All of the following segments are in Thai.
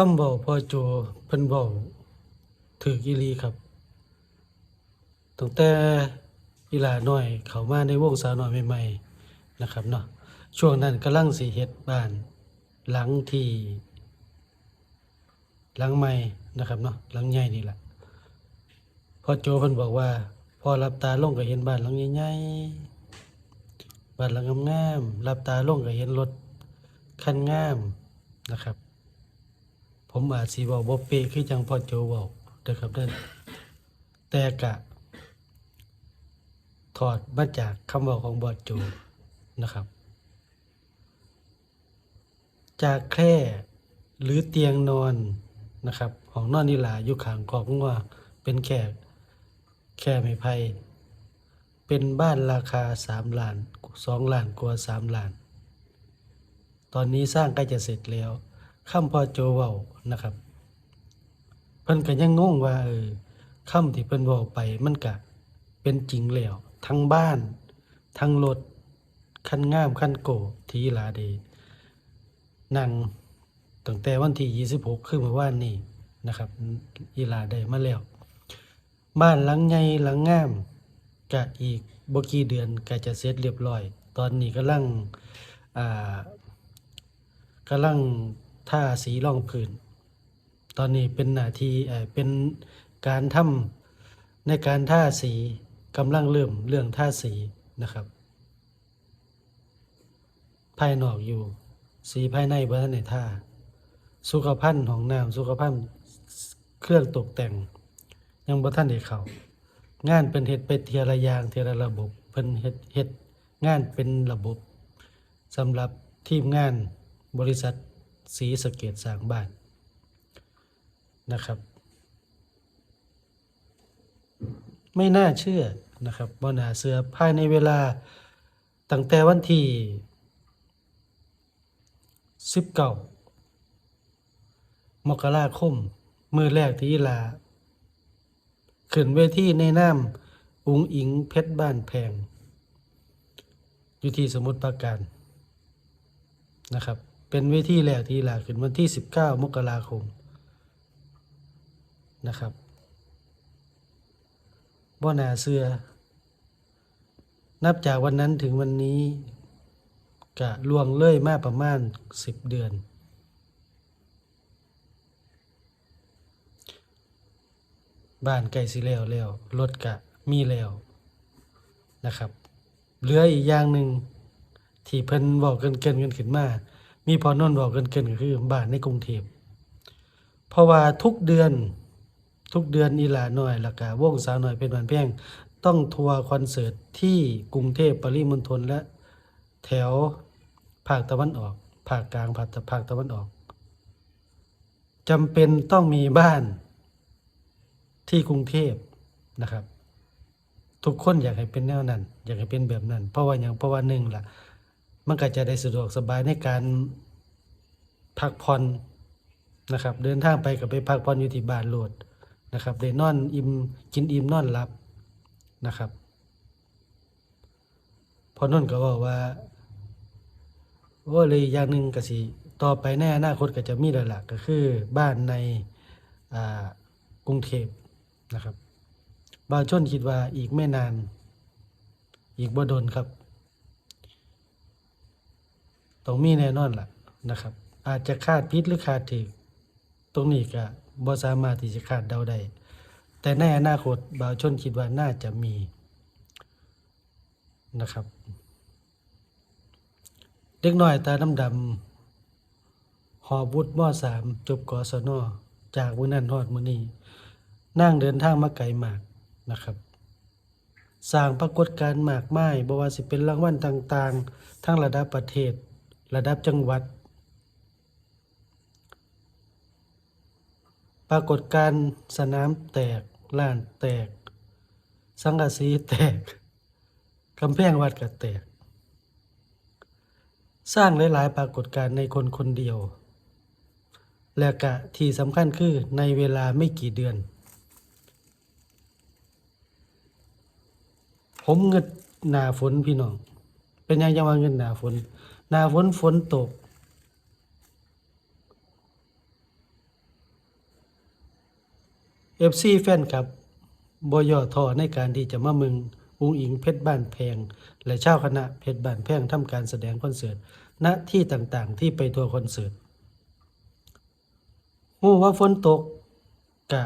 คำเบาพ่อโจเพิ่นเบาถืออีหลีครับตั้งแต่อีหลาน้อยเข้ามาในวงสาวน้อยใหม่ๆนะครับเนาะช่วงนั้นกำลังสิเฮ็ดบ้าน หลังที่หลังใหม่นะครับเนาะหลังใหญ่นี่แหละพ่อโจเพิ่นบอกว่าพอรับตาลงก็เห็นบ้านหลังใหญ่ๆบ้านหลังงามๆรับตาลงก็เห็นรถคันงามนะครับ ผมอาจสิเว้าบ่เปคือจังพ่อโจว้าเด้อครับเด้อแต่กะ ถอดมาจากคำเว้าของบอดโจนะครับ จากแคร่หรือเตียงนอนนะครับ ของนอนนิลาอยู่ข้างคอกงัวเป็นแค่แค่ไม้ไผ่เป็นบ้านราคาสามล้านสองล้านกว่าสามล้าน ตอนนี้สร้างใกล้จะเสร็จแล้ว คำพอโจเว้านะครับ เพิ่นก็ยังงงว่าเออคำที่เพิ่นเว้าไปมันก็เป็นจริงแล้วทั้งบ้าน ทั้งรถคันงามคันโกทีลาเดนั่งตั้งแต่วันที่ 26 คือเมื่อวานนี้นะครับอีลาได้มาแล้ว บ้านหลังใหญ่หลังงามกะอีกบ่กี่เดือนก็จะเสร็จเรียบร้อย ตอนนี้กำลังอ่ากำลัง ท่าสีรองพื้น ตอนนี้เป็นหน้าที่เป็นการทำในการท่าสีกำลังเริ่มเรื่องท่าสีนะครับ ภายนอกอยู่ สีภายในบ่ทันได้ท่า สุขภัณฑ์ของน้ำสุขภัณฑ์เครื่องตกแต่ง ยังบ่ทันได้เข้างานเป็นเฮ็ดไปเทียละยางเทียละระบบเพิ่นเฮ็ดเฮ็ดงานเป็นระบบสำหรับทีมงานบริษัท สีสะเกตสร้างบ้านนะครับ ไม่น่าเชื่อนะครับบ่น่าเชื่อภายในเวลาตั้งแต่วันที่สิบเก้ามกราคมมือแรกที่ลาขึ้นเวทีในน้ำอุงอิงเพชรบ้านแพง อยู่ที่สมุทรปราการนะครับ เป็นเวทีแรกที่ลาขึ้นวันที่สิบเก้ามกราคมนะครับบ่นาเสือ นับจากวันนั้นถึงวันนี้กะล่วงเลื่อยมาประมาณสิบเดือน บ้านไก่สิแล้วแล้วรถกะมีแล้วนะครับเหลืออีกอย่างหนึ่งที่เพิ่นบอกเกินเกินกันขึ้นมา มีพอนนบอกเกินเกินก็คือบ้านในกรุงเทพเพราะว่าทุกเดือนทุกเดือนอีหลาน้อยล้วก็วงสาวหน้อยเป็นวันเพียงต้องทัวร์คอนเสิร์ตที่กรุงเทพปริมณฑลและแถวภาคตะวันออกภาคกลางภาคตะภาคตะวันออกจำเป็นต้องมีบ้านที่กรุงเทพนะครับ ทุกคนอยากให้เป็นแนวนั้น อยากให้เป็นแบบนั้น เพราะว่าอย่างเพราะว่าหนึ่งล่ะ มันก็จะได้สะดวกสบายในการพักผ่อนนะครับ เดินทางไปกับไปพักผ่อนอยู่ที่บ้านโหลดนะครับได้นอนอิ่มกินอิ่มนอนหลับนะครับพอนนก็บอกว่าโอ้เลยอย่างหนึ่งก็สิต่อไปในอนาคตก็จะมีแล้วล่ะก็คือบ้านในกรุงเทพนะครับบางชนคิดว่าอีกไม่นาน อีกบ่ดนครับ ต้องมีแน่นอนล่ะนะครับ อาจจะคาดพิษหรือคาดถึกตรงนี้ก็บ่สามารถที่จะคาดเดาได้แต่ในอนาคตบางชนคิดว่าน่าจะมีนะครับ เด็กน้อยตาดำดำหอบวุฒิมสามจบกศนจากมื้อนั้นฮอดมือนี้นั่งเดินทางมาไกลมากนะครับสร้างปรากฏการณ์มากมายบ่ว่าสิเป็นรางวัลต่าง ๆ ทั้งระดับประเทศ ระดับจังหวัด ปรากฏการสนามแตกล้านแตก สังกะสีแตกกำแพงวัดก็แตก สร้างหลาย ๆ ปรากฏการในคนคนเดียว และกะที่สำคัญคือในเวลาไม่กี่เดือน ผมเงินหนาฝนพี่น้อง เป็นยังยังว่าเงินหนาฝน หน้าฝนฝนตก FC แฟนครับบ่ย่อทอในการที่จะมามึงอุ้งอิงเพชรบ้านแพง และเช่าคณะเพชรบ้านแพงทำการแสดงคอนเสิร์ตณที่ต่างๆ ที่ไปทัวร์คอนเสิร์ตฮู้ว่าฝนตกกะ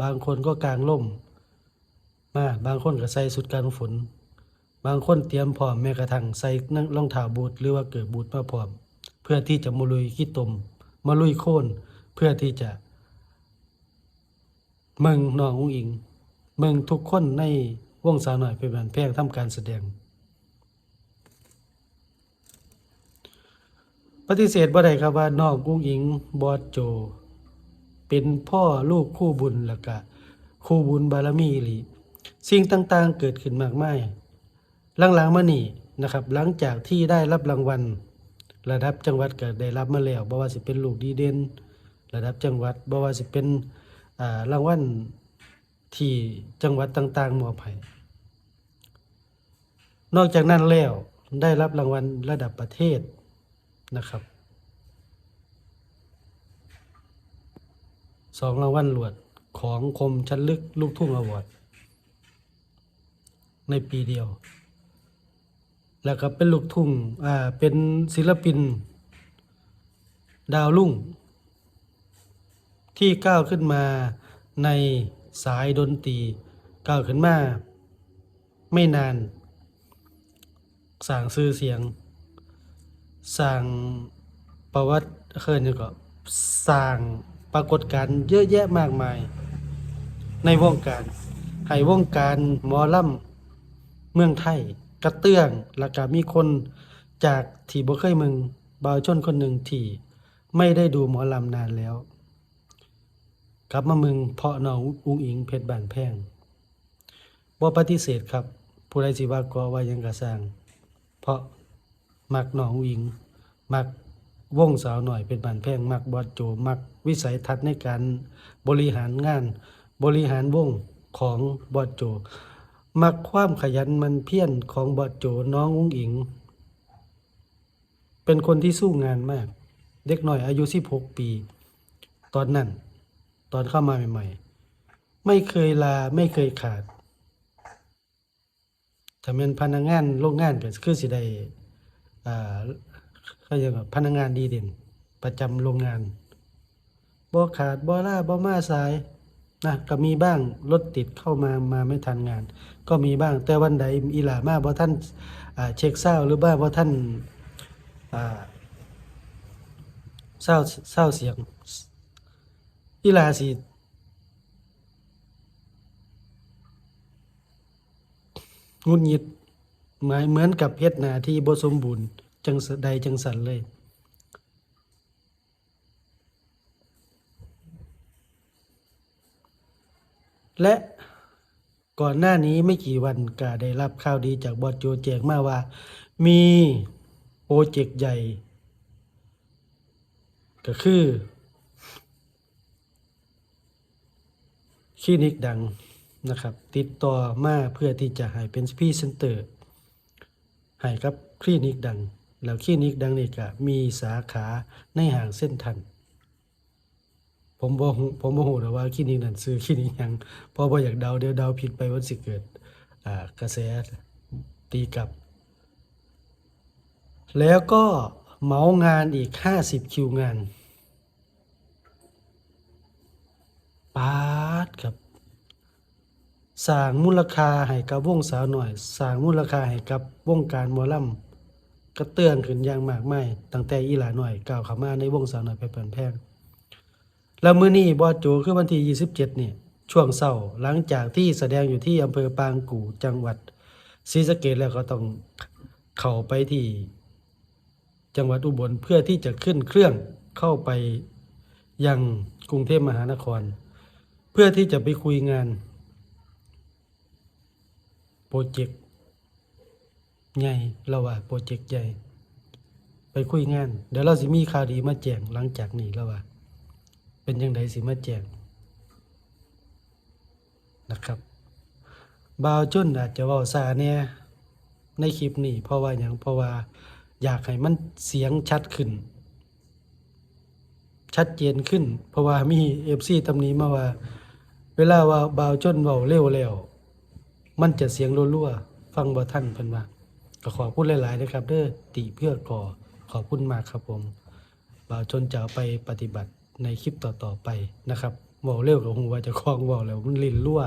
บางคนก็กางร่มมาบางคนก็ใส่สุดกันฝน บางคนเตรียมพร้อมแม้กระทั่งใส่นั่งรองเท้าบูทหรือว่าเกิดบูทมาพร้อม เพื่อที่จะมาลุยขี้ตมมาลุยโค่นเพื่อที่จะเมืองนองอุ้งอิงเมืองทุกคนในวงสาวหน่อยเป็นบันแพงทำการแสดง ปฏิเสธบ่ได้ครับว่านองอุ้งอิงบอสโจ เป็นพ่อลูกคู่บุญแล้วก็คู่บุญบารมีอีหลีสิ่งต่างๆเกิดขึ้นมากมาย หลังๆมานี่นะครับ หลังจากที่ได้รับรางวัล ระดับจังหวัดก็ได้รับมาแล้วบ่ว่าสิเป็นลูกดีเด่นระดับจังหวัดบ่ว่าสิเป็นรางวัลที่จังหวัดต่างๆมอบให้นอกจากนั้นแล้วได้รับรางวัลระดับประเทศนะครับสองรางวัลหลวดของคมชั้นลึกลูกทุ่งอวอร์ดในปีเดียว แล้วก็เป็นลูกทุ่งอ่าเป็นศิลปิน ดาวรุ่ง ที่ก้าวขึ้นมาในสายดนตรีก้าวขึ้นมา ไม่นานสร้างชื่อเสียงสร้างประวัติเคยนี่ก็สร้างปรากฏการณ์เยอะแยะมากมาย ในวงการให้วงการหมอลำเมืองไทย กระเตื้อง แล้วก็มีคนจากที่บ่เคยมึงบาวชนคนหนึ่งที่ไม่ได้ดูหมอลำนานแล้ว กลับมามึงเพาะน้องอุ้งอิงเพชรบานแพงบ่ปฏิเสธครับ ผู้ใดสิว่าก็ว่ายังกระสร้าง เพราะมักน้องอุ้งอิง มักวงสาวหน่อยเป็นบานแพง มักบอดโจมักวิสัยทัศน์ในการบริหารงานบริหารวงของบอดโจ มักความขยันมันเพียรของบอดโจน้องอุ้งอิง เป็นคนที่สู้งานมาก เด็กหน่อยอายุ 16 ปี ตอนนั้น ตอนเข้ามาใหม่ๆ ไม่เคยลาไม่เคยขาดถ้าเป็นพนักงานโรงงานก็คือสิได้อ่าเขาเรียกว่าพนักงานดีเด่น ประจำโรงงานบ่ขาดบ่ล่าบ่มาสาย นะก็มีบ้างรถติดเข้ามามาไม่ทันงาน ก็มีบ้างแต่วันใดอีหลามาบ่ท่านอ่านเช็คเศร้าหรือว่าบ่ท่านอ่านเศร้าเศร้าเสียงอีหลาสิงุนงิดหมายเหมือนกับเฮ็ดหน้าที่บสมบูรณ์จังสใดจังสันเลย และก่อนหน้านี้ไม่กี่วันก็ได้รับข่าวดีจากบอสโจแจงมาว่า มีโปรเจกต์ใหญ่ ก็คือคลินิกดังนะครับ ติดต่อมาเพื่อที่จะให้เป็นพรีเซนเตอร์ให้กับคลินิกดัง แล้วคลินิกดังนี่ก็มีสาขาในห้างเส้นทัน ผมบ่ผมบ่ฮู้หรอกว่าคลินิกนั้นซื้อคลินิกหยังเพราะบ่อยากเดาเดี๋ยวเดาผิดไปมันสิเกิดอ่ากระแสตีกลับ แล้วก็เหมางานอีก 50 คิวงานปาดครับสร้างมูลค่าให้กับวงสาวหน่อยสร้างมูลค่าให้กับวงการมอลำกระเตื้องขึ้นอย่างมากมายตั้งแต่อีหลาหน่อยก้าวเข้ามาในวงสาวหน่อยไปเปินแพง แล้วมื้อนี้บอสโจคือวันที่ 27 นี่ ช่วงเช้าหลังจากที่แสดงอยู่ที่อำเภอปางกู่จังหวัดศรีสะเกษแล้วก็ต้องเข้าไปที่จังหวัดอุบลเพื่อที่จะขึ้นเครื่องเข้าไปยังกรุงเทพมหานคร เพื่อที่จะไปคุยงานโปรเจกต์ใหญ่เราว่าโปรเจกต์ใหญ่ ไปคุยงาน เดี๋ยวเราสิมีข่าวดีมาแจ้งหลังจากนี้แล้วว่า เป็นยังไงสิมาแจ้งนะครับบาวจุนอาจจะเว้าซาเนี่ยในคลิปนี้เพราะว่าอย่างเพราะว่าอยากให้มันเสียงชัดขึ้น ชัดเจนขึ้น เพราะว่ามีเอฟซีตำหนี้มาว่า เวลาว่าบาวจนเว้าเร็วแล้วมันจะเสียงรั่วๆฟังบ่ทันเพิ่นว่าก็ขอพูดหลายๆนะครับเด้อติเพื่อก่อขอบคุณมากครับผมบาวชนจะไปปฏิบัติ ในคลิปต่อๆไปนะครับเว้าเร็วกับฮู้ว่าจะคล้องเว้าแล้วมันลิ้นรั่ว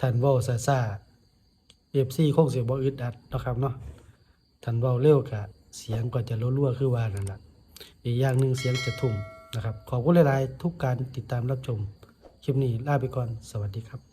ท่านเว้าซ่าๆ FC คงสิบ่อึดอัดนะครับเนาะท่านเว้าเร็วก็เสียงก็จะรั่วๆคือว่านั่นล่ะอีกอย่างหนึ่งเสียงจะทุ่มนะครับ ขอบคุณหลายๆทุกการติดตามรับชม คลิปนี้ลาไปก่อน สวัสดีครับ